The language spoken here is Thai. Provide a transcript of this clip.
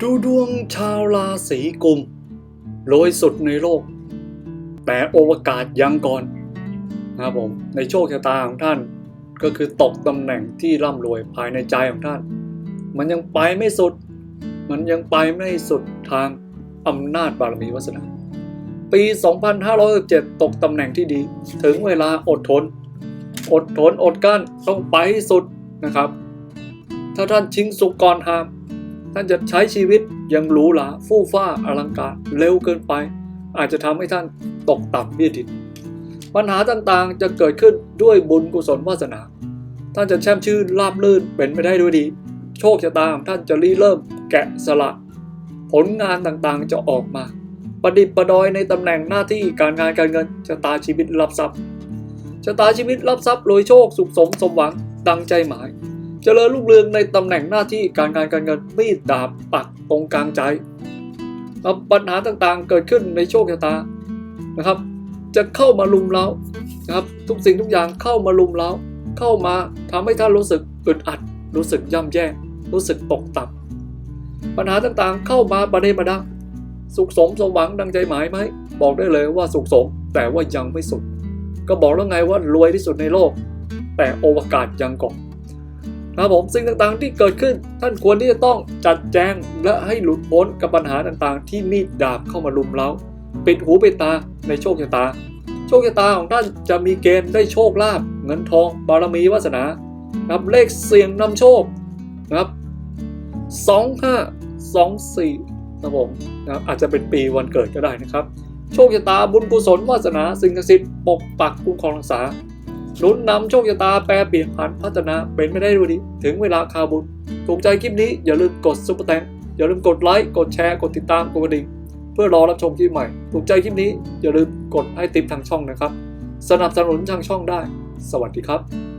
ดูดวงชาวราศีกุมรวยสุดในโลก แต่โอวกาศยังก่อนนะครับผมในโชคชะตาของท่านก็คือตกตำแหน่งที่ร่ำรวยภายในใจของท่าน มันยังไปไม่สุด มันยังไปไม่สุดทางอำนาจบารมีวาสนา ปี 2567ตกตำแหน่งที่ดี ถึงเวลาอดทน อดทนอดกั้นต้องไปให้สุดนะครับ ถ้าท่านชิงสุกก่อนหาม ท่านจะใช้ชีวิตยังหรูหราฟู่ฟ้าอลังการเร็วเกินไป อาจจะทำให้ท่านตกต่ำเบี้ยดินปัญหาต่างๆจะเกิดขึ้นด้วยบุญกุศลวาสนา ท่านจะแช่มชื่นราบลื่นเป็นไปได้ด้วยดี โชคชะตาของท่านจะรีเริ่มแกะสลักผลงานต่างๆจะออกมา ประดิษฐ์ประดอยในตำแหน่งหน้าที่การงานการเงินชะตาชีวิตรับทรัพย์ชะตาชีวิตรับทรัพย์รวยโชคสุขสมสมหวังดังใจหมาย เจริญรุ่งเรืองในตำแหน่งหน้าที่การงานการเงินมีดดาบปักตรงกลางใจปัญหาต่างๆเกิดขึ้นในโชคชะตานะครับ จะเข้ามาลุมเล้านะครับทุกสิ่งทุกอย่างเข้ามาลุมเล้าเข้ามาทำให้ท่านรู้สึกอึดอัด รู้สึกย่ำแย่ รู้สึกตกต่ำปัญหาต่างๆเข้ามาประเดประดังสุขสมสมหวังดังใจหมายไหมบอกได้เลยว่าสุขสมแต่ว่ายังไม่สุด ก็บอกแล้วไงว่ารวยที่สุดในโลก แต่โอวกาศยังก่อน นะครับผมสิ่งต่างๆที่เกิดขึ้น ท่านควรที่จะต้องจัดแจงและให้หลุดพ้นกับปัญหาต่างๆ ที่มีดดาบเข้ามาลุมเล้าปิดหูปิดตาในโชคชะตา โชคชะตาของท่านจะมีเกณฑ์ได้โชคลาภเงินทองบารมีวาสนานับเลขเสี่ยงนำโชคนะครับสองห้าสองสี่นะผมนะครับอาจจะเป็นปีวันเกิดก็ได้นะครับ โชคชะตาบุญกุศลวาสนาสิ่งศักดิ์สิทธิ์ปกปักคุ้มครองรักษา หนุนนำโชคชะตาแปรเปลี่ยนผันพัฒนาเป็นไม่ได้ด้ดี ถึงเวลาคาบุญถูกใจคลิปนี้อย่าลืมกดซุปเปอร์แตงอย่าลืมกดไลค์กดแชร์กดติดตามกดกระดิ่งเพื่อรอรับชมคลิปใหม่ ถูกใจคลิปนี้อย่าลืมกดให้ติปทางช่องนะครับ สนับสนุนทางช่องได้ สวัสดีครับ